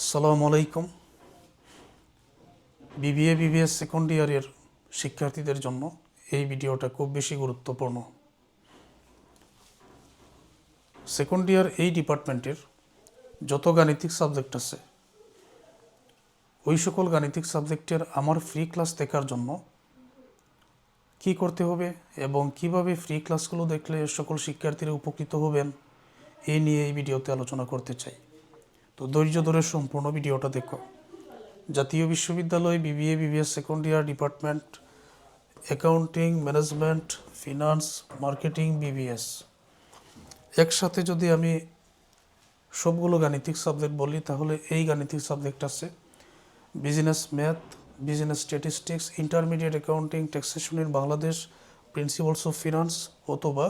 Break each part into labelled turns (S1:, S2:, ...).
S1: আসসালামু আলাইকুম। BBA BBS second ইয়ারের শিক্ষার্থীদের জন্য এই ভিডিওটা খুব বেশি গুরুত্বপূর্ণ। সেকেন্ড ইয়ার এই ডিপার্টমেন্টের যত গাণিতিক সাবজেক্ট আছে, ওই সকল গাণিতিক সাবজেক্টের আমার ফ্রি ক্লাস দেখার জন্য কি করতে হবে এবং কীভাবে ফ্রি ক্লাসগুলো দেখলে সকল শিক্ষার্থীরা উপকৃত হবেন এই নিয়ে এই ভিডিওতে আলোচনা করতে চাই। তো ধৈর্য ধরে সম্পূর্ণ ভিডিওটা দেখো। জাতীয় বিশ্ববিদ্যালয় BBA BBS second year department accounting management finance marketing BBS একসাথে যদি আমি সবগুলো গাণিতিক সাবজেক্ট বলি, তাহলে এই গাণিতিক সাবজেক্ট আছে business math business statistics intermediate accounting taxation in Bangladesh principles of finance অথবা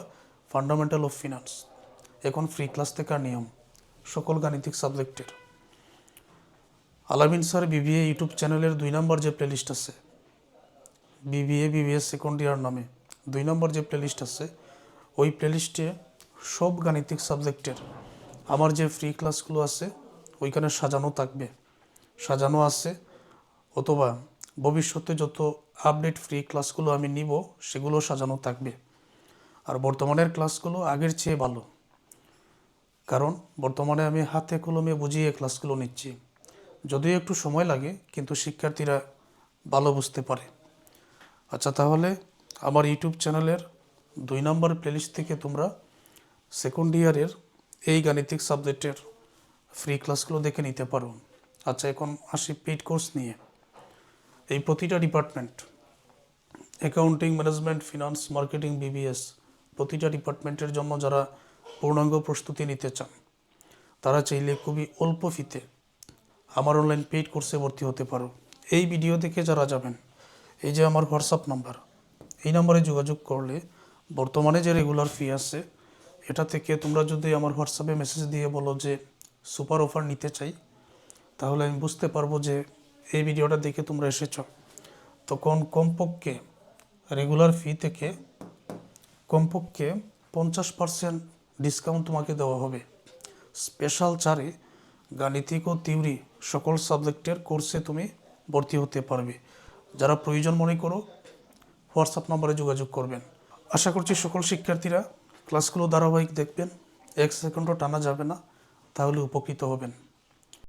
S1: ফান্ডামেন্টাল অফ ফিনান্স এখন ফ্রি ক্লাস দেখার নিয়ম। সকল গাণিতিক সাবজেক্টের। আলামিন স্যার বিবিএ ইউটিউব চ্যানেলের দুই নম্বর যে প্লেলিস্ট আছে বিবিএ বিবিএস সেকেন্ড ইয়ার নামে দুই নম্বর যে প্লেলিস্ট আছে, ওই প্লেলিস্টে সব গাণিতিক সাবজেক্টের আমার যে ফ্রি ক্লাসগুলো আছে, ওইখানে সাজানো থাকবে। সাজানো আছে, অথবা ভবিষ্যতে যত আপডেট ফ্রি ক্লাসগুলো আমি নিব, সেগুলো সাজানো থাকবে। আর বর্তমানের ক্লাসগুলো আগের চেয়ে ভালো। কারণ বর্তমানে আমি হাতে কলমে বুঝিয়ে ক্লাসগুলো নিচ্ছি। যদিও একটু সময় লাগে, কিন্তু শিক্ষার্থীরা ভালো বুঝতে পারে। আচ্ছা তাহলে আমার ইউটিউব চ্যানেলের দুই নম্বর প্লেলিস্ট থেকে তোমরা সেকেন্ড ইয়ারের এই গাণিতিক সাবজেক্টের ফ্রি ক্লাসগুলো দেখে নিতে পারো। আচ্ছা এখন আসি পেইড কোর্স নিয়ে। এই প্রতিটা department accounting management finance marketing BBS প্রতিটা ডিপার্টমেন্টের জন্য যারা পূর্ণাঙ্গ প্রস্তুতি নিতে চান, তারা চাইলে খুবই অল্প ফিতে আমার অনলাইন পেইড কোর্সে ভর্তি হতে পারো। এই ভিডিও দেখে যারা যাবেন, এই যে আমার হোয়াটসঅ্যাপ নাম্বার এই নাম্বারে যোগাযোগ করলে বর্তমানে যে রেগুলার ফি আছে, এটা থেকে তোমরা যদি আমার হোয়াটসঅ্যাপে মেসেজ দিয়ে বলো যে, সুপার অফার নিতে চাই, তাহলে আমি বুঝতে পারব যে এই ভিডিওটা দেখে তোমরা এসেছ। তখন কমপক্ষে রেগুলার ফি থেকে কমপক্ষে পঞ্চাশ পার্সেন্ট ডিসকাউন্ট তোমাকে দেওয়া হবে। স্পেশাল চারে গাণিতিক ও তিউরি সকল সাবজেক্টের কোর্সে তুমি ভর্তি হতে পারবে। যারা প্রয়োজন মনে করো হোয়াটসঅ্যাপ নম্বরে যোগাযোগ করবেন। আশা করছি সকল শিক্ষার্থীরা ক্লাসগুলো ধারাবাহিক দেখবেন, এক সেকেন্ডও টানা যাবে না, তাহলে উপকৃত হবেন।